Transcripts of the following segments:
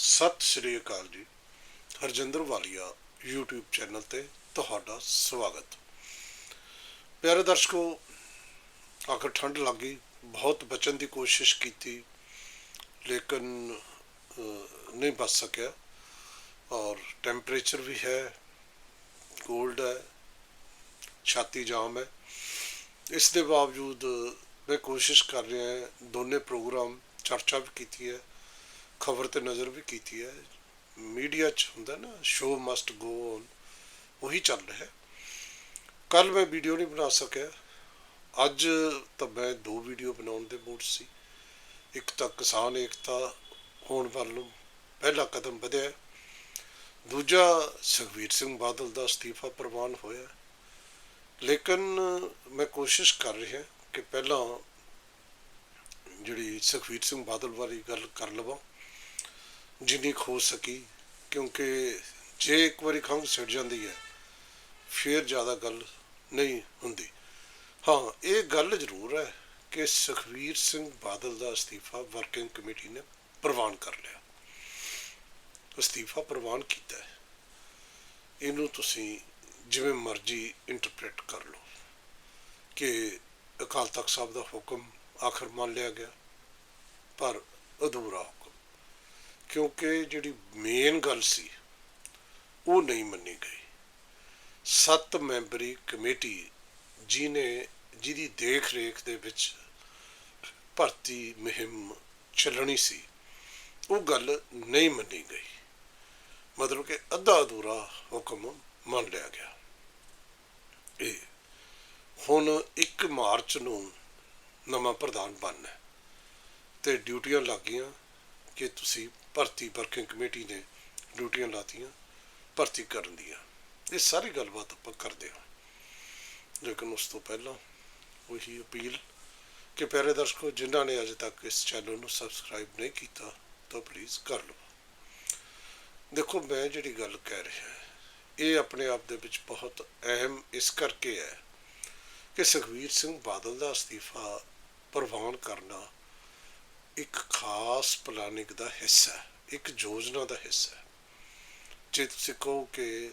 ਸਤਿ ਸ਼੍ਰੀ ਅਕਾਲ ਜੀ। ਹਰਜਿੰਦਰ ਵਾਲੀਆ YouTube channel ਤੇ ਤੁਹਾਡਾ ਸਵਾਗਤ। ਪਿਆਰੇ ਦਰਸ਼ਕੋ ਆਖਰ ਠੰਡ ਲੱਗ ਗਈ ਬਹੁਤ ਬਚਣ ਦੀ ਕੋਸ਼ਿਸ਼ ਕੀਤੀ ਲੇਕਿਨ ਅਹ, ਨਹੀਂ ਬਚ ਸਕਿਆ। ਔਰ ਟੈਂਪਰੇਚਰ ਵੀ ਹੈ ਕੋਲਡ ਹੈ ਛਾਤੀ ਜਾਮ ਹੈ। ਇਸ ਦੇ ਬਾਵਜੂਦ ਮੈਂ ਕੋਸ਼ਿਸ਼ ਕਰ ਰਿਹਾ ਦੋਨੇ ਪ੍ਰੋਗਰਾਮ ਚਰਚਾ ਵੀ ਕੀਤੀ ਹੈ। ਖਬਰ ਤੇ ਨਜ਼ਰ ਵੀ ਕੀਤੀ ਹੈ। ਮੀਡੀਆ 'ਚ ਹੁੰਦਾ ਨਾ ਸ਼ੋ ਮਸਟ ਗੋ ਔਨ ਉਹੀ ਚੱਲ ਰਿਹਾ ਹੈ। ਕੱਲ ਮੈਂ ਵੀਡੀਓ ਨਹੀਂ ਬਣਾ ਸਕਿਆ। ਅੱਜ ਤਾਂ ਮੈਂ ਦੋ ਵੀਡੀਓ ਬਣਾਉਣ ਦੇ ਮੂਡ ਸੀ। ਇੱਕ ਤਾਂ ਕਿਸਾਨ ਏਕਤਾ ਹੋਣ ਵੱਲ ਨੂੰ ਪਹਿਲਾ ਕਦਮ ਵਧਿਆ। ਦੂਜਾ ਸੁਖਬੀਰ ਸਿੰਘ ਬਾਦਲ ਦਾ ਅਸਤੀਫਾ ਪ੍ਰਵਾਨ ਹੋਇਆ। ਲੇਕਿਨ ਮੈਂ ਕੋਸ਼ਿਸ਼ ਕਰ ਰਿਹਾ ਕਿ ਪਹਿਲਾਂ ਜਿਹੜੀ ਸੁਖਬੀਰ ਸਿੰਘ ਬਾਦਲ ਬਾਰੇ ਗੱਲ ਕਰ ਲਵਾਂ। ਜਿੰਨੀ ਖੋ ਸਕੀ, ਕਿਉਂਕਿ ਜੇ ਇੱਕ ਵਾਰੀ ਖੰਘ ਛਿੜ ਜਾਂਦੀ ਹੈ, ਫਿਰ ਜ਼ਿਆਦਾ ਗੱਲ ਨਹੀਂ ਹੁੰਦੀ। ਹਾਂ, ਇਹ ਗੱਲ ਜ਼ਰੂਰ ਹੈ ਕਿ ਸੁਖਬੀਰ ਸਿੰਘ ਬਾਦਲ ਦਾ ਅਸਤੀਫਾ ਵਰਕਿੰਗ ਕਮੇਟੀ ਨੇ ਪ੍ਰਵਾਨ ਕਰ ਲਿਆ। ਅਸਤੀਫਾ ਪ੍ਰਵਾਨ ਕੀਤਾ ਹੈ। ਇਹਨੂੰ ਤੁਸੀਂ ਜਿਵੇਂ ਮਰਜ਼ੀ ਇੰਟਰਪ੍ਰੀਟ ਕਰ ਲਓ ਕਿ ਅਕਾਲ ਤਖਤ ਸਾਹਿਬ ਦਾ ਹੁਕਮ ਆਖਰ ਮੰਨ ਲਿਆ ਗਿਆ, ਪਰ ਅਧੂਰਾ ਕਿਉਂਕਿ ਜਿਹੜੀ ਮੇਨ ਗੱਲ ਸੀ, ਉਹ ਨਹੀਂ ਮੰਨੀ ਗਈ। ਸੱਤ ਮੈਂਬਰੀ ਕਮੇਟੀ ਜਿਨੇ ਜਿਹਦੀ ਦੇਖ ਰੇਖ ਦੇ ਵਿੱਚ ਭਰਤੀ ਮੁਹਿੰਮ ਚੱਲਣੀ ਸੀ, ਉਹ ਗੱਲ ਨਹੀਂ ਮੰਨੀ ਗਈ। ਮਤਲਬ ਕਿ ਅੱਧਾ ਅਧੂਰਾ ਹੁਕਮ ਮੰਨ ਲਿਆ ਗਿਆ। ਇਹ ਹੁਣ 1 ਮਾਰਚ ਨੂੰ ਨਵਾਂ ਪ੍ਰਧਾਨ ਬਣਨਾ ਹੈ ਤੇ ਡਿਊਟੀਆਂ ਲੱਗ ਗਈਆਂ ਕਿ ਤੁਸੀਂ ਭਰਤੀ ਵਰਕਿੰਗ ਕਮੇਟੀ ਨੇ ਡਿਊਟੀਆਂ ਲਾਤੀਆਂ, ਭਰਤੀ ਕਰਨ ਦੀਆਂ। ਇਹ ਸਾਰੀ ਗੱਲਬਾਤ ਆਪਾਂ ਕਰਦੇ ਹਾਂ। ਲੇਕਿਨ ਉਸ ਤੋਂ ਪਹਿਲਾਂ ਉਹੀ ਅਪੀਲ ਕਿ ਪਿਆਰੇ ਦਰਸ਼ਕੋ, ਜਿਨ੍ਹਾਂ ਨੇ ਅਜੇ ਤੱਕ ਇਸ ਚੈਨਲ ਨੂੰ ਸਬਸਕ੍ਰਾਈਬ ਨਹੀਂ ਕੀਤਾ, ਤਾਂ ਪਲੀਜ਼ ਕਰ ਲਓ ਦੇਖੋ, ਮੈਂ ਜਿਹੜੀ ਗੱਲ ਕਹਿ ਰਿਹਾ ਇਹ ਆਪਣੇ ਆਪ ਦੇ ਵਿੱਚ ਬਹੁਤ ਅਹਿਮ ਇਸ ਕਰਕੇ ਹੈ ਕਿ ਸੁਖਬੀਰ ਸਿੰਘ ਬਾਦਲ ਦਾ ਅਸਤੀਫਾ ਪ੍ਰਵਾਨ ਕਰਨਾ ਇੱਕ ਖਾਸ ਪਲਾਨਿੰਗ ਦਾ ਹਿੱਸਾ ਹੈ, ਇੱਕ ਯੋਜਨਾ ਦਾ ਹਿੱਸਾ ਹੈ। ਜੇ ਤੁਸੀਂ ਕਹੋ ਕਿ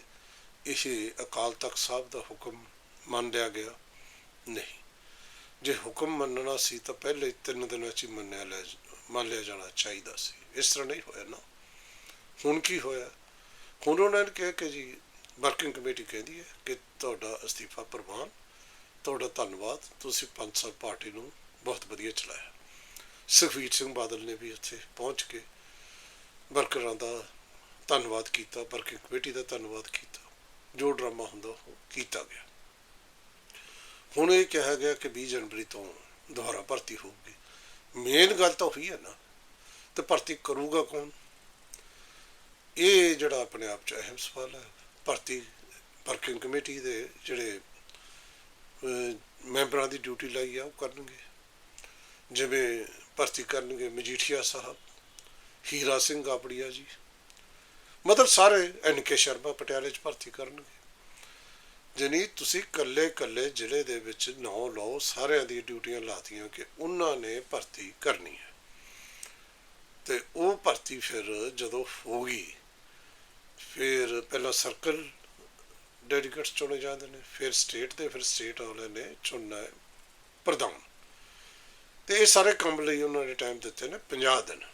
ਇਹ ਅਕਾਲ ਤਖਤ ਸਾਹਿਬ ਦਾ ਹੁਕਮ ਮੰਨ ਲਿਆ ਗਿਆ, ਨਹੀਂ। ਜੇ ਹੁਕਮ ਮੰਨਣਾ ਸੀ ਤਾਂ ਪਹਿਲੇ ਤਿੰਨ ਦਿਨਾਂ 'ਚ ਹੀ ਮੰਨਿਆ ਲੈ ਮੰਨ ਲਿਆ ਜਾਣਾ ਚਾਹੀਦਾ ਸੀ। ਇਸ ਤਰ੍ਹਾਂ ਨਹੀਂ ਹੋਇਆ ਨਾ। ਹੁਣ ਕੀ ਹੋਇਆ? ਹੁਣ ਉਹਨਾਂ ਨੇ ਕਿਹਾ ਕਿ ਜੀ, ਵਰਕਿੰਗ ਕਮੇਟੀ ਕਹਿੰਦੀ ਹੈ ਕਿ ਤੁਹਾਡਾ ਅਸਤੀਫਾ ਪ੍ਰਵਾਨ, ਤੁਹਾਡਾ ਧੰਨਵਾਦ, ਤੁਸੀਂ ਪੰਜ ਸਾਲ ਪਾਰਟੀ ਨੂੰ ਬਹੁਤ ਵਧੀਆ ਚਲਾਇਆ। ਸੁਖਬੀਰ ਸਿੰਘ ਬਾਦਲ ਨੇ ਵੀ ਉੱਥੇ ਪਹੁੰਚ ਕੇ ਵਰਕਰਾਂ ਦਾ ਧੰਨਵਾਦ ਕੀਤਾ, ਵਰਕਿੰਗ ਕਮੇਟੀ ਦਾ ਧੰਨਵਾਦ ਕੀਤਾ, ਜੋ ਡਰਾਮਾ ਹੁੰਦਾ ਉਹ ਕੀਤਾ ਗਿਆ। ਹੁਣ ਇਹ ਕਿਹਾ ਗਿਆ ਕਿ 20 ਜਨਵਰੀ ਤੋਂ ਦੁਬਾਰਾ ਭਰਤੀ ਹੋਊਗੀ। ਮੇਨ ਗੱਲ ਤਾਂ ਉਹੀ ਹੈ ਨਾ, ਤੇ ਭਰਤੀ ਕਰੂਗਾ ਕੌਣ? ਇਹ ਜਿਹੜਾ ਆਪਣੇ ਆਪ ਚ ਅਹਿਮ ਸਵਾਲ ਹੈ। ਭਰਤੀ ਵਰਕਿੰਗ ਕਮੇਟੀ ਦੇ ਜਿਹੜੇ ਮੈਂਬਰਾਂ ਦੀ ਡਿਊਟੀ ਲਾਈ ਆ, ਉਹ ਕਰਨਗੇ। ਜਿਵੇਂ ਭਰਤੀ ਕਰਨਗੇ ਮਜੀਠੀਆ ਸਾਹਿਬ, ਹੀਰਾ ਸਿੰਘ ਆਪੜੀਆ ਜੀ। ਮਤਲਬ ਸਾਰੇ ਐਨ ਕੇ ਸ਼ਰਮਾ ਪਟਿਆਲੇ ਚ ਭਰਤੀ ਕਰਨਗੇ। ਜਨੀ ਤੁਸੀਂ ਕੱਲੇ ਕੱਲੇ ਜ਼ਿਲ੍ਹੇ ਦੇ ਵਿੱਚ ਨੌ ਲਓ, ਸਾਰਿਆਂ ਦੀ ਡਿਊਟੀਆਂ ਲਾਤੀਆਂ ਕਿ ਉਹਨਾਂ ਨੇ ਭਰਤੀ ਕਰਨੀ ਹੈ। ਤੇ ਉਹ ਭਰਤੀ ਫਿਰ ਜਦੋਂ ਹੋਗੀ ਫਿਰ ਪਹਿਲਾਂ ਸਰਕਲ ਡੈਲੀਗੇਟਸ ਚੁਣੇ ਜਾਂਦੇ ਨੇ, ਫਿਰ ਸਟੇਟ ਦੇ, ਫਿਰ ਸਟੇਟ ਵਾਲਿਆਂ ਨੇ ਚੁਣਨਾ ਹੈ ਪ੍ਰਧਾਨ। ਤੇ ਇਹ ਸਾਰੇ ਕੰਮ ਲਈ ਉਹਨਾਂ ਨੇ ਟਾਈਮ ਦਿੱਤੇ ਨੇ 50 ਦਿਨ।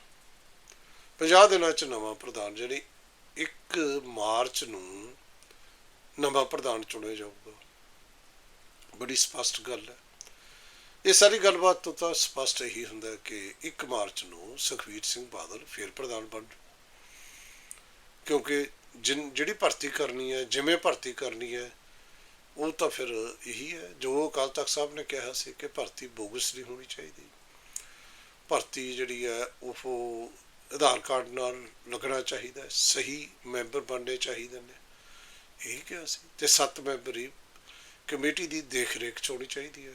50 ਦਿਨਾਂ ਚ ਨਵਾਂ ਪ੍ਰਧਾਨ ਜਿਹੜੀ 1 ਮਾਰਚ ਨੂੰ ਨਵਾਂ ਪ੍ਰਧਾਨ ਚੁਣਿਆ ਜਾਊਗਾ। ਬੜੀ ਸਪਸ਼ਟ ਗੱਲ ਹੈ। ਇਹ ਸਾਰੀ ਗੱਲਬਾਤ ਤੋਂ ਤਾਂ ਸਪਸ਼ਟ ਇਹੀ ਹੁੰਦਾ ਕਿ 1 ਮਾਰਚ ਨੂੰ ਸੁਖਬੀਰ ਸਿੰਘ ਬਾਦਲ ਫਿਰ ਪ੍ਰਧਾਨ ਬਣ ਕਿਉਂਕਿ ਜਿਨ, ਜਿਹੜੀ ਭਰਤੀ ਕਰਨੀ ਹੈ, ਜਿਵੇਂ ਭਰਤੀ ਕਰਨੀ ਹੈ ਉਹ ਤਾਂ ਫਿਰ ਇਹੀ ਹੈ, ਜੋ ਅਕਾਲ ਤਖਤ ਸਾਹਿਬ ਨੇ ਕਿਹਾ ਸੀ ਕਿ ਭਰਤੀ ਬੋਗਸ ਨਹੀਂ ਹੋਣੀ ਚਾਹੀਦੀ। ਭਰਤੀ ਜਿਹੜੀ ਹੈ, ਉਹ ਆਧਾਰ ਕਾਰਡ ਨਾਲ ਲੱਗਣਾ ਚਾਹੀਦਾ ਸਹੀ ਮੈਂਬਰ ਬਣਨੇ ਚਾਹੀਦੇ ਨੇ। ਇਹ ਕਿਹਾ ਸੀ। ਤੇ ਸੱਤ ਮੈਂਬਰੀ ਕਮੇਟੀ ਦੀ ਦੇਖ ਰੇਖ ਚ ਹੋਣੀ ਚਾਹੀਦੀ ਹੈ।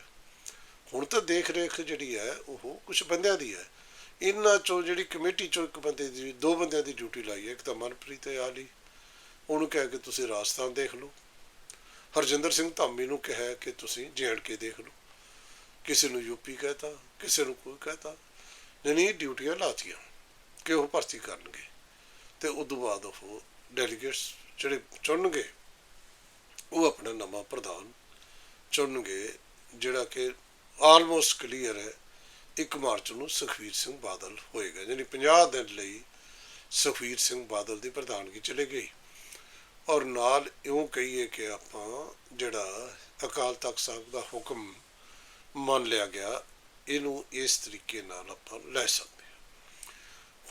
ਹੁਣ ਤਾਂ ਦੇਖ ਰੇਖ ਜਿਹੜੀ ਹੈ, ਉਹ ਕੁਝ ਬੰਦਿਆਂ ਦੀ ਹੈ। ਇਹਨਾਂ ਚੋਂ ਜਿਹੜੀ ਕਮੇਟੀ ਚੋਂ ਇੱਕ ਬੰਦੇ ਦੀ, ਦੋ ਬੰਦਿਆਂ ਦੀ ਡਿਊਟੀ ਲਾਈ ਹੈ, ਇੱਕ ਤਾਂ ਮਨਪ੍ਰੀਤ ਤੇ ਆਲੀ। ਉਹਨੂੰ ਕਹਿ ਕੇ ਤੁਸੀਂ ਰਾਜਸਥਾਨ ਦੇਖ ਲਓ। ਹਰਜਿੰਦਰ ਸਿੰਘ ਧਾਮੀ ਨੂੰ ਕਿਹਾ ਕਿ ਤੁਸੀਂ ਕੇ ਦੇਖ ਲਓ। ਕਿਸੇ ਨੂੰ ਯੂਪੀ ਕਹਤਾ, ਕਿਸੇ ਨੂੰ ਕੋਈ ਕਹਤਾ। ਨਹੀਂ ਨਹੀਂ, ਡਿਊਟੀਆਂ ਲਾਤੀਆਂ ਕਿ ਉਹ ਭਰਤੀ ਕਰਨਗੇ। ਤੇ ਉਸ ਤੋਂ ਬਾਅਦ ਉਹ ਡੈਲੀਗੇਟਸ ਜਿਹੜੇ ਚੁਣਨਗੇ, ਉਹ ਆਪਣਾ ਨਵਾਂ ਪ੍ਰਧਾਨ ਚੁਣਨਗੇ, ਜਿਹੜਾ ਕਿ ਆਲਮੋਸਟ ਕਲੀਅਰ ਹੈ 1 ਮਾਰਚ ਨੂੰ ਸੁਖਵੀਰ ਸਿੰਘ ਬਾਦਲ ਹੋਏਗਾ। ਯਾਨੀ 50 ਦਿਨ ਲਈ ਸੁਖਵੀਰ ਸਿੰਘ ਬਾਦਲ ਦੀ ਪ੍ਰਧਾਨਗੀ ਚਲੇ ਗਈ। ਔਰ ਨਾਲ ਇਉਂ ਕਹੀਏ ਕਿ ਆਪਾਂ ਜਿਹੜਾ ਅਕਾਲ ਤਖਤ ਸਾਹਿਬ ਦਾ ਹੁਕਮ ਮੰਨ ਲਿਆ ਗਿਆ, ਇਹਨੂੰ ਇਸ ਤਰੀਕੇ ਨਾਲ ਆਪਾਂ ਲੈ ਸਕਦੇ ਹਾਂ।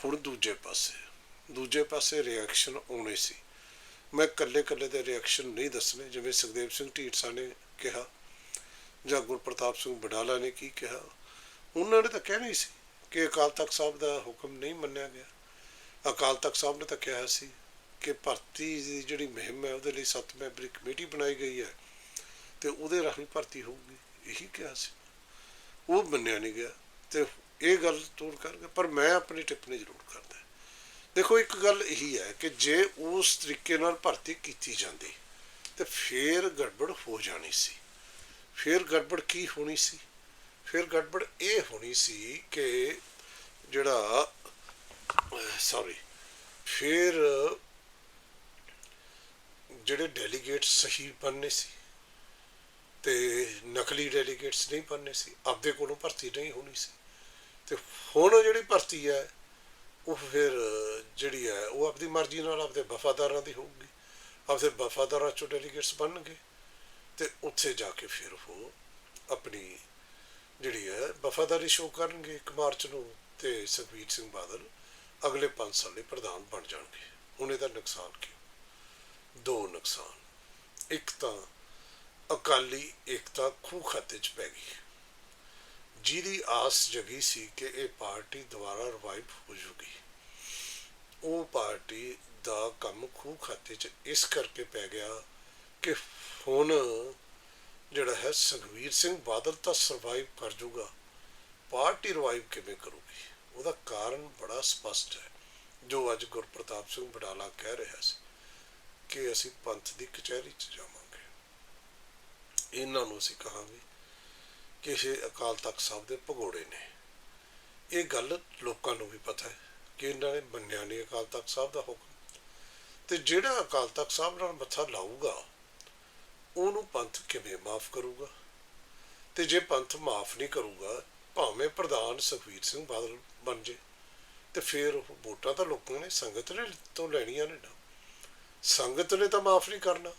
ਹੁਣ ਦੂਜੇ ਪਾਸੇ ਦੂਜੇ ਪਾਸੇ ਰਿਐਕਸ਼ਨ ਆਉਣੇ ਸੀ। ਮੈਂ ਕੱਲੇ ਕੱਲੇ ਦੇ ਰਿਐਕਸ਼ਨ ਨਹੀਂ ਦੱਸਣੇ, ਜਿਵੇਂ ਸੁਖਦੇਵ ਸਿੰਘ ਢੀਂਡਸਾ ਨੇ ਕਿਹਾ, ਜਾਂ ਗੁਰਪ੍ਰਤਾਪ ਸਿੰਘ ਬਡਾਲਾ ਨੇ ਕੀ ਕਿਹਾ, ਉਹਨਾਂ ਨੇ ਤਾਂ ਕਹਿਣਾ ਹੀ ਸੀ ਕਿ ਅਕਾਲ ਤਖਤ ਸਾਹਿਬ ਦਾ ਹੁਕਮ ਨਹੀਂ ਮੰਨਿਆ ਗਿਆ। ਅਕਾਲ ਤਖਤ ਸਾਹਿਬ ਨੇ ਤਾਂ ਕਿਹਾ ਸੀ ਕਿ ਭਰਤੀ ਦੀ ਜਿਹੜੀ ਮੁਹਿੰਮ ਹੈ, ਉਹਦੇ ਲਈ ਸੱਤ ਮੈਂਬਰੀ ਕਮੇਟੀ ਬਣਾਈ ਗਈ ਹੈ ਤੇ ਉਹਦੇ ਰਾਹੀਂ ਭਰਤੀ ਹੋਊਗੀ। ਇਹੀ ਕਿਹਾ ਸੀ। ਉਹ ਮੰਨਿਆ ਨਹੀਂ ਗਿਆ ਤੇ ਇਹ ਗੱਲ ਤੋੜ ਕਰ ਗਿਆ ਪਰ ਮੈਂ ਆਪਣੀ ਟਿੱਪਣੀ ਜ਼ਰੂਰ ਕਰਦਾ। ਦੇਖੋ, ਇੱਕ ਗੱਲ ਇਹੀ ਹੈ ਕਿ ਜੇ ਉਸ ਤਰੀਕੇ ਨਾਲ ਭਰਤੀ ਕੀਤੀ ਜਾਂਦੀ, ਤੇ ਫੇਰ ਗੜਬੜ ਹੋ ਜਾਣੀ ਸੀ। ਫੇਰ ਗੜਬੜ ਕੀ ਹੋਣੀ ਸੀ? ਫਿਰ ਗੜਬੜ ਇਹ ਹੋਣੀ ਸੀ ਕਿ ਜਿਹੜਾ ਸੌਰੀ ਫਿਰ ਜਿਹੜੇ ਡੈਲੀਗੇਟਸ ਸਹੀ ਬਣਨੇ ਸੀ ਤੇ ਨਕਲੀ ਡੈਲੀਗੇਟਸ ਨਹੀਂ ਬਣਨੇ ਸੀ, ਆਪਦੇ ਕੋਲੋਂ ਭਰਤੀ ਨਹੀਂ ਹੋਣੀ ਸੀ। ਤੇ ਹੁਣ ਜਿਹੜੀ ਭਰਤੀ ਹੈ, ਉਹ ਫਿਰ ਜਿਹੜੀ ਹੈ, ਉਹ ਆਪਣੀ ਮਰਜ਼ੀ ਨਾਲ ਆਪਦੇ ਵਫਾਦਾਰਾਂ ਦੀ ਹੋਊਗੀ। ਆਪਦੇ ਵਫਾਦਾਰਾਂ ਚੋਂ ਡੈਲੀਗੇਟਸ ਬਣਨਗੇ ਤੇ ਉੱਥੇ ਜਾ ਕੇ ਫਿਰ ਉਹ ਆਪਣੀ ਜਿਹੜੀ ਹੈ, ਵਫਾਦਾਰੀ ਸ਼ੋਅ ਕਰਨਗੇ 1 ਮਾਰਚ ਨੂੰ ਤੇ ਸੁਖਬੀਰ ਸਿੰਘ ਬਾਦਲ ਅਗਲੇ 5 ਸਾਲ ਲਈ ਪ੍ਰਧਾਨ ਬਣ ਜਾਣਗੇ। ਹੁਣ ਇਹਦਾ ਨੁਕਸਾਨ ਕੀ ਦੋ ਨੁਕਸਾਨ। ਇੱਕ ਤਾਂ ਅਕਾਲੀ ਏਕਤਾ ਖੂਹ ਖਾਤੇ 'ਚ ਪੈ ਗਈ। ਜਿਹਦੀ ਆਸ ਜਗੀ ਸੀ ਕਿ ਇਹ ਪਾਰਟੀ ਦੁਬਾਰਾ ਰਿਵਾਈਵ ਹੋ ਜੂਗੀ। ਉਹ ਪਾਰਟੀ ਦਾ ਕੰਮ ਖੂਹ ਖਾਤੇ 'ਚ ਇਸ ਕਰਕੇ ਪੈ ਗਿਆ ਕਿ ਹੁਣ ਜਿਹੜਾ ਹੈ ਸੁਖਵੀਰ ਸਿੰਘ ਬਾਦਲ ਤਾਂ ਸਰਵਾਈਵ ਕਰ ਜੂਗਾ। ਪਾਰਟੀ ਰਿਵਾਈਵ ਕਿਵੇਂ ਕਰੂਗੀ? ਉਹਦਾ ਕਾਰਨ ਬੜਾ ਸਪਸ਼ਟ ਹੈ, ਜੋ ਅੱਜ ਗੁਰਪ੍ਰਤਾਪ ਸਿੰਘ ਬਡਾਲਾ ਕਹਿ ਰਿਹਾ ਸੀ। ਕਿ ਅਸੀਂ ਪੰਥ ਦੀ ਕਚਹਿਰੀ 'ਚ ਜਾਵਾਂਗੇ। ਇਹਨਾਂ ਨੂੰ ਅਸੀਂ ਕਹਾਂਗੇ ਕਿ ਇਹ ਅਕਾਲ ਤਖਤ ਸਾਹਿਬ ਦੇ ਭਗੋੜੇ ਨੇ। ਇਹ ਗੱਲ ਲੋਕਾਂ ਨੂੰ ਵੀ ਪਤਾ ਹੈ ਕਿ ਇਹਨਾਂ ਨੇ ਮੰਨਿਆ ਨਹੀਂ ਅਕਾਲ ਤਖਤ ਸਾਹਿਬ ਦਾ ਹੁਕਮ। ਤੇ ਜਿਹੜਾ ਅਕਾਲ ਤਖਤ ਸਾਹਿਬ ਨਾਲ ਮੱਥਾ ਲਾਊਗਾ, ਉਹਨੂੰ ਪੰਥ ਕਿਵੇਂ ਮਾਫ ਕਰੂਗਾ? ਤੇ ਜੇ ਪੰਥ ਮਾਫ ਨਹੀਂ ਕਰੂਗਾ, ਭਾਵੇਂ ਪ੍ਰਧਾਨ ਸੁਖਵੀਰ ਸਿੰਘ ਬਾਦਲ ਬਣ ਜੇ, ਤੇ ਫਿਰ ਉਹ ਵੋਟਾਂ ਤਾਂ ਲੋਕਾਂ ਨੇ ਸੰਗਤ ਨੇ ਤੋਂ ਲੈਣੀਆਂ ਨੇ ਨਾ। ਸੰਗਤ ਨੇ ਤਾਂ ਮਾਫ ਨਹੀਂ ਕਰਨਾ,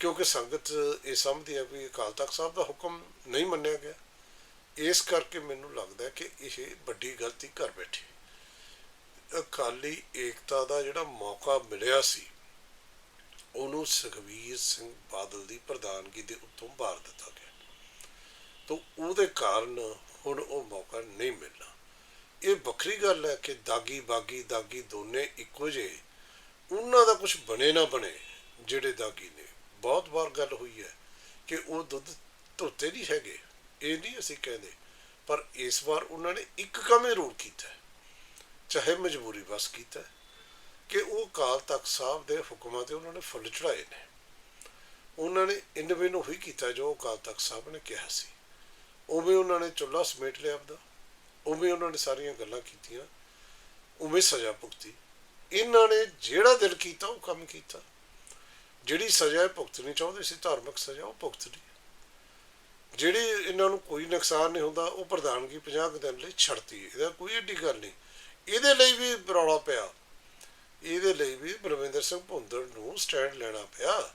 ਕਿਉਂਕਿ ਸੰਗਤ ਇਹ ਸਮਝਦੀ ਹੈ ਵੀ ਅਕਾਲ ਤਖਤ ਸਾਹਿਬ ਦਾ ਹੁਕਮ ਨਹੀਂ ਮੰਨਿਆ ਗਿਆ। ਇਸ ਕਰਕੇ ਮੈਨੂੰ ਲੱਗਦਾ ਕਿ ਇਹ ਵੱਡੀ ਗਲਤੀ ਕਰ ਬੈਠੀ। ਅਕਾਲੀ ਏਕਤਾ ਦਾ ਜਿਹੜਾ ਮੌਕਾ ਮਿਲਿਆ ਸੀ, ਉਹਨੂੰ ਸੁਖਵੀਰ ਸਿੰਘ ਬਾਦਲ ਦੀ ਪ੍ਰਧਾਨਗੀ ਦੇ ਉੱਤੋਂ ਬਾਹਰ ਦਿੱਤਾ ਗਿਆ। ਤਾਂ ਉਹਦੇ ਕਾਰਨ ਹੁਣ ਉਹ ਮੌਕਾ ਨਹੀਂ ਮਿਲਣਾ। ਇਹ ਵੱਖਰੀ ਗੱਲ ਹੈ ਕਿ ਦਾਗੀ ਬਾਗੀ ਦਾਗੀ ਦੋਨੇ ਇੱਕੋ ਜਿਹੇ ਉਹਨਾਂ ਦਾ ਕੁਝ ਬਣੇ ਨਾ ਬਣੇ, ਜਿਹੜੇ ਦਾਗੀ ਨੇ। ਬਹੁਤ ਵਾਰ ਗੱਲ ਹੋਈ ਹੈ ਕਿ ਉਹ ਦੁੱਧ ਧੋਤੇ ਨਹੀਂ ਹੈਗੇ, ਇਹ ਨਹੀਂ ਅਸੀਂ ਕਹਿੰਦੇ। ਪਰ ਇਸ ਵਾਰ ਉਹਨਾਂ ਨੇ ਇੱਕ ਕੰਮ ਜ਼ਰੂਰ ਕੀਤਾ ਚਾਹੇ ਮਜਬੂਰੀ ਬਸ ਕੀਤਾ ਕਿ ਉਹ ਕਾਲ ਤਖਤ ਸਾਹਿਬ ਦੇ ਹੁਕਮਾਂ ਤੇ ਉਹਨਾਂ ਨੇ ਫੁੱਲ ਚੜਾਏ ਨੇ। ਉਹਨਾਂ ਨੇ ਇਨਵੇ ਨੂੰ ਹੀ ਕੀਤਾ ਜੋ ਕਾਲ ਤਖਤ ਸਾਹਿਬ ਨੇ ਕਿਹਾ ਸੀ। ਉਵੇਂ ਉਹਨਾਂ ਨੇ ਚੁੱਲ੍ਹਾ ਸਮੇਟ ਲਿਆ ਆਪਦਾ। ਉਵੇਂ ਉਹਨਾਂ ਨੇ ਸਾਰੀਆਂ ਗੱਲਾਂ ਕੀਤੀਆਂ। ਉਵੇਂ ਸਜ਼ਾ ਭੁਗਤੀ। ਇਹਨਾਂ ਨੇ ਜਿਹੜਾ ਦਿਲ ਕੀਤਾ, ਉਹ ਕੰਮ ਕੀਤਾ। ਜਿਹੜੀ ਸਜ਼ਾ ਇਹ ਭੁਗਤਣੀ ਚਾਹੁੰਦੇ ਸੀ, ਧਾਰਮਿਕ ਸਜ਼ਾ, ਉਹ ਭੁਗਤਣੀ। ਜਿਹੜੀ ਇਹਨਾਂ ਨੂੰ ਕੋਈ ਨੁਕਸਾਨ ਨਹੀਂ ਹੁੰਦਾ, ਉਹ ਪ੍ਰਧਾਨਗੀ 50 ਕੁ ਦਿਨ ਲਈ ਛੱਡਤੀ ਇਹਦਾ ਕੋਈ ਏਡੀ ਗੱਲ ਨਹੀਂ। ਇਹਦੇ ਲਈ ਵੀ ਰੌਲਾ ਪਿਆ। ਇਹਦੇ ਲਈ ਵੀ ਬਲਵਿੰਦਰ ਸਿੰਘ ਭੁੰਦੜ ਨੂੰ ਸਟੈਂਡ ਲੈਣਾ ਪਿਆ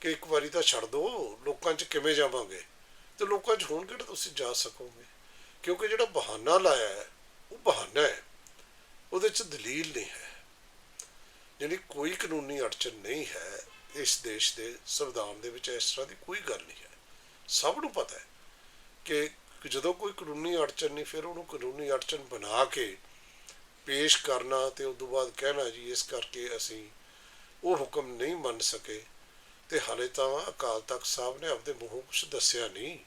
ਕਿ ਇੱਕ ਵਾਰੀ ਤਾਂ ਛੱਡ ਦਿਓ ਲੋਕਾਂ 'ਚ ਕਿਵੇਂ ਜਾਵਾਂਗੇ? ਤੇ ਲੋਕਾਂ 'ਚ ਹੁਣ ਕਿਹੜਾ ਤੁਸੀਂ ਜਾ ਸਕੋਗੇ? ਕਿਉਂਕਿ ਜਿਹੜਾ ਬਹਾਨਾ ਲਾਇਆ ਹੈ, ਉਹ ਬਹਾਨਾ ਹੈ। ਉਹਦੇ 'ਚ ਦਲੀਲ ਨਹੀਂ ਹੈ। ਜਿਹੜੀ ਕੋਈ ਕਾਨੂੰਨੀ ਅੜਚਨ ਨਹੀਂ ਹੈ, ਇਸ ਦੇਸ਼ ਦੇ ਸੰਵਿਧਾਨ ਦੇ ਵਿੱਚ ਇਸ ਤਰ੍ਹਾਂ ਦੀ ਕੋਈ ਗੱਲ ਨਹੀਂ ਹੈ। ਸਭ ਨੂੰ ਪਤਾ ਹੈ ਕਿ ਜਦੋਂ ਕੋਈ ਕਾਨੂੰਨੀ ਅੜਚਨ ਨਹੀਂ, ਫਿਰ ਉਹਨੂੰ ਕਾਨੂੰਨੀ ਅੜਚਨ ਬਣਾ ਕੇ ਪੇਸ਼ ਕਰਨਾ ਤੇ ਉਸ ਤੋਂ ਬਾਅਦ ਕਹਿਣਾ ਜੀ, ਇਸ ਕਰਕੇ ਅਸੀਂ ਉਹ ਹੁਕਮ ਨਹੀਂ ਮੰਨ ਸਕੇ ਤੇ ਹਾਲੇ ਤਾਂ ਅਕਾਲ ਤਖਤ ਸਾਹਿਬ ਨੇ ਆਪਦੇ ਮੂੰਹੋਂ ਕੁਝ ਦੱਸਿਆ ਨਹੀਂ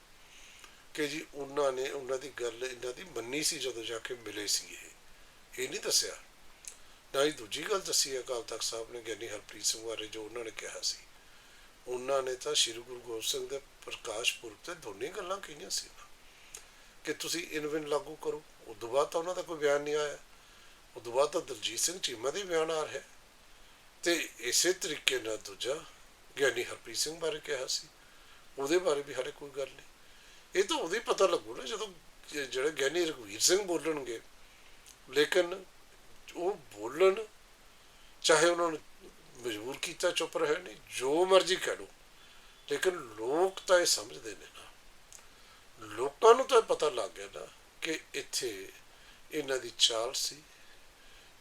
ਕਿ ਜੀ ਉਹਨਾਂ ਨੇ ਉਹਨਾਂ ਦੀ ਗੱਲ ਇਹਨਾਂ ਦੀ ਮੰਨੀ ਸੀ ਜਦੋਂ ਜਾ ਕੇ ਮਿਲੇ ਸੀ ਇਹ। ਇਹ ਨਹੀਂ ਦੱਸਿਆ। ਨਾ ਹੀ ਦੂਜੀ ਗੱਲ ਦੱਸੀ ਅਕਾਲ ਤਖਤ ਸਾਹਿਬ ਨੇ ਗਿਆਨੀ ਹਰਪ੍ਰੀਤ ਸਿੰਘ ਬਾਰੇ ਜੋ ਉਹਨਾਂ ਨੇ ਕਿਹਾ ਸੀ। ਉਹਨਾਂ ਨੇ ਤਾਂ ਸ੍ਰੀ ਗੁਰੂ ਗੋਬਿੰਦ ਸਿੰਘ ਦੇ ਪ੍ਰਕਾਸ਼ ਪੁਰਬ ਤੇ ਦੋਨੇ ਗੱਲਾਂ ਕਹੀਆਂ ਸੀ ਨਾ, ਕਿ ਤੁਸੀਂ ਇਨਵਿਨ ਲਾਗੂ ਕਰੋ। ਉਸ ਤੋਂ ਬਾਅਦ ਤਾਂ ਉਹਨਾਂ ਦਾ ਕੋਈ ਬਿਆਨ ਨਹੀਂ ਆਇਆ। ਉਦੋਂ ਬਾਅਦ ਤਾਂ ਦਲਜੀਤ ਸਿੰਘ ਚੀਮਾ ਦੇ ਬਿਆਨ ਆ ਰਿਹਾ। ਤੇ ਇਸੇ ਤਰੀਕੇ ਨਾਲ ਦੂਜਾ ਗਿਆਨੀ ਹਰਪ੍ਰੀਤ ਸਿੰਘ ਬਾਰੇ ਕਿਹਾ ਸੀ। ਉਹਦੇ ਬਾਰੇ ਵੀ ਹਾਲੇ ਕੋਈ ਗੱਲ ਨਹੀਂ। ਇਹ ਤਾਂ ਉਹਦੇ ਪਤਾ ਲੱਗੂ ਨਾ ਜਦੋਂ ਜਿਹੜੇ ਗਿਆਨੀ ਰਘਵੀਰ ਸਿੰਘ ਬੋਲਣਗੇ। ਲੇਕਿਨ ਉਹ ਬੋਲਣ, ਚਾਹੇ ਉਹਨਾਂ ਨੂੰ ਮਜਬੂਰ ਕੀਤਾ, ਚੁੱਪ ਰਹੇ, ਨਹੀਂ, ਜੋ ਮਰਜ਼ੀ ਕਹਿ ਲਓ। ਲੇਕਿਨ ਲੋਕ ਤਾਂ ਇਹ ਸਮਝਦੇ ਨੇ ਨਾ। ਲੋਕਾਂ ਨੂੰ ਤਾਂ ਪਤਾ ਲੱਗ ਗਿਆ ਨਾ ਕਿ ਇੱਥੇ ਇਹਨਾਂ ਦੀ ਚਾਲ ਸੀ।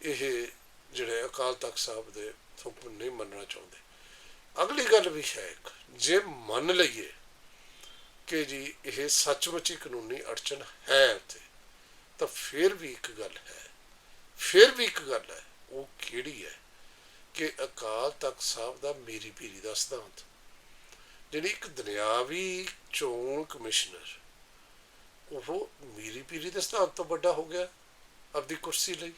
ਇਹ ਜਿਹੜੇ ਅਕਾਲ ਤਖਤ ਸਾਹਿਬ ਦੇ ਹੁਕਮ ਨਹੀਂ ਮੰਨਣਾ ਚਾਹੁੰਦੇ। ਅਗਲੀ ਗੱਲ ਵੀ ਹੈ ਇੱਕ, ਜੇ ਮੰਨ ਲਈਏ ਕਿ ਜੀ ਇਹ ਸੱਚਮੁੱਚ ਹੀ ਕਾਨੂੰਨੀ ਅੜਚਨ ਹੈ ਉੱਥੇ, ਤਾਂ ਫਿਰ ਵੀ ਇੱਕ ਗੱਲ ਹੈ ਫਿਰ ਵੀ ਇੱਕ ਗੱਲ ਹੈ, ਉਹ ਕਿਹੜੀ ਹੈ ਕਿ ਅਕਾਲ ਤਖਤ ਸਾਹਿਬ ਦਾ ਮੇਰੀ ਪੀਰੀ ਦਾ ਸਿਧਾਂਤ। ਜਿਹੜੀ ਇੱਕ ਦੁਨਿਆਵੀ ਚੋਣ ਕਮਿਸ਼ਨਰ, ਉਹ ਮੇਰੀ ਪੀਰੀ ਦੇ ਸਿਧਾਂਤ ਤੋਂ ਵੱਡਾ ਹੋ ਗਿਆ ਆਪਦੀ ਕੁਰਸੀ ਲਈ।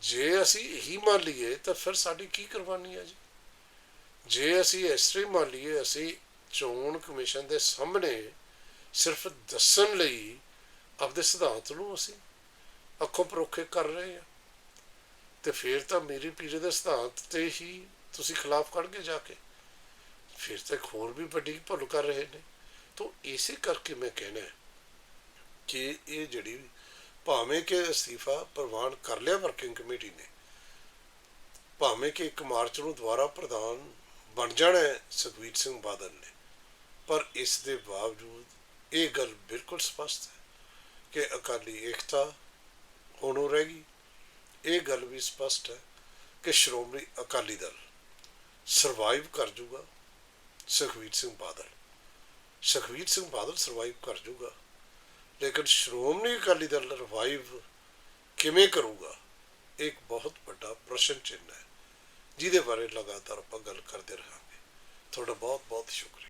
ਜੇ ਅਸੀਂ ਇਹੀ ਮੰਨ ਲਈਏ ਤਾਂ ਫਿਰ ਸਾਡੀ ਕੀ ਕੁਰਬਾਨੀ ਹੈ ਜੀ? ਜੇ ਅਸੀਂ ਇਸ ਤਰ੍ਹਾਂ ਹੀ ਮੰਨ ਲਈਏ, ਅਸੀਂ ਚੋਣ ਕਮਿਸ਼ਨ ਦੇ ਸਾਹਮਣੇ ਸਿਰਫ ਦੱਸਣ ਲਈ ਆਪਦੇ ਸਿਧਾਂਤ ਨੂੰ ਅਸੀਂ ਅੱਖੋਂ ਪਰੋਖੇ ਕਰ ਰਹੇ ਆ। ਤੇ ਫਿਰ ਤਾਂ ਮੇਰੀ ਪੀਰੇ ਦੇ ਸਿਧਾਂਤ ਤੇ ਹੀ ਤੁਸੀਂ ਖਿਲਾਫ ਖੜਗੇ ਜਾ ਕੇ। ਫਿਰ ਤਾਂ ਹੋਰ ਵੀ ਵੱਡੀ ਭੁੱਲ ਕਰ ਰਹੇ ਨੇ। ਤੋਂ ਇਸੇ ਕਰਕੇ ਮੈਂ ਕਹਿਣਾ ਕਿ ਇਹ ਜਿਹੜੀ ਭਾਵੇਂ ਕਿ ਅਸਤੀਫਾ ਪ੍ਰਵਾਨ ਕਰ ਲਿਆ ਵਰਕਿੰਗ ਕਮੇਟੀ ਨੇ, ਭਾਵੇਂ ਕਿ 1 ਮਾਰਚ ਨੂੰ ਦੁਬਾਰਾ ਪ੍ਰਧਾਨ ਬਣ ਜਾਣਾ ਹੈ ਸੁਖਵੀਰ ਸਿੰਘ ਬਾਦਲ ਨੇ, ਪਰ ਇਸ ਦੇ ਬਾਵਜੂਦ ਇਹ ਗੱਲ ਬਿਲਕੁਲ ਸਪਸ਼ਟ ਹੈ ਕਿ ਅਕਾਲੀ ਏਕਤਾ ਹੋਣੋਂ ਰਹਿ ਗਈ। ਇਹ ਗੱਲ ਵੀ ਸਪਸ਼ਟ ਹੈ ਕਿ ਸ਼੍ਰੋਮਣੀ ਅਕਾਲੀ ਦਲ ਸਰਵਾਈਵ ਕਰ ਜੂਗਾ ਸੁਖਵੀਰ ਸਿੰਘ ਬਾਦਲ। ਸੁਖਵੀਰ ਸਿੰਘ ਬਾਦਲ ਸਰਵਾਈਵ ਕਰ ਜੂਗਾ, ਲੇਕਿਨ ਸ਼੍ਰੋਮਣੀ ਅਕਾਲੀ ਦਲ ਰਿਵਾਈਵ ਕਿਵੇਂ ਕਰੂਗਾ, ਇਹ ਇੱਕ ਬਹੁਤ ਵੱਡਾ ਪ੍ਰਸ਼ਨ ਚਿੰਨ੍ਹ ਹੈ, ਜਿਹਦੇ ਬਾਰੇ ਲਗਾਤਾਰ ਆਪਾਂ ਗੱਲ ਕਰਦੇ ਰਹਾਂਗੇ। ਤੁਹਾਡਾ ਬਹੁਤ ਬਹੁਤ ਸ਼ੁਕਰੀਆ।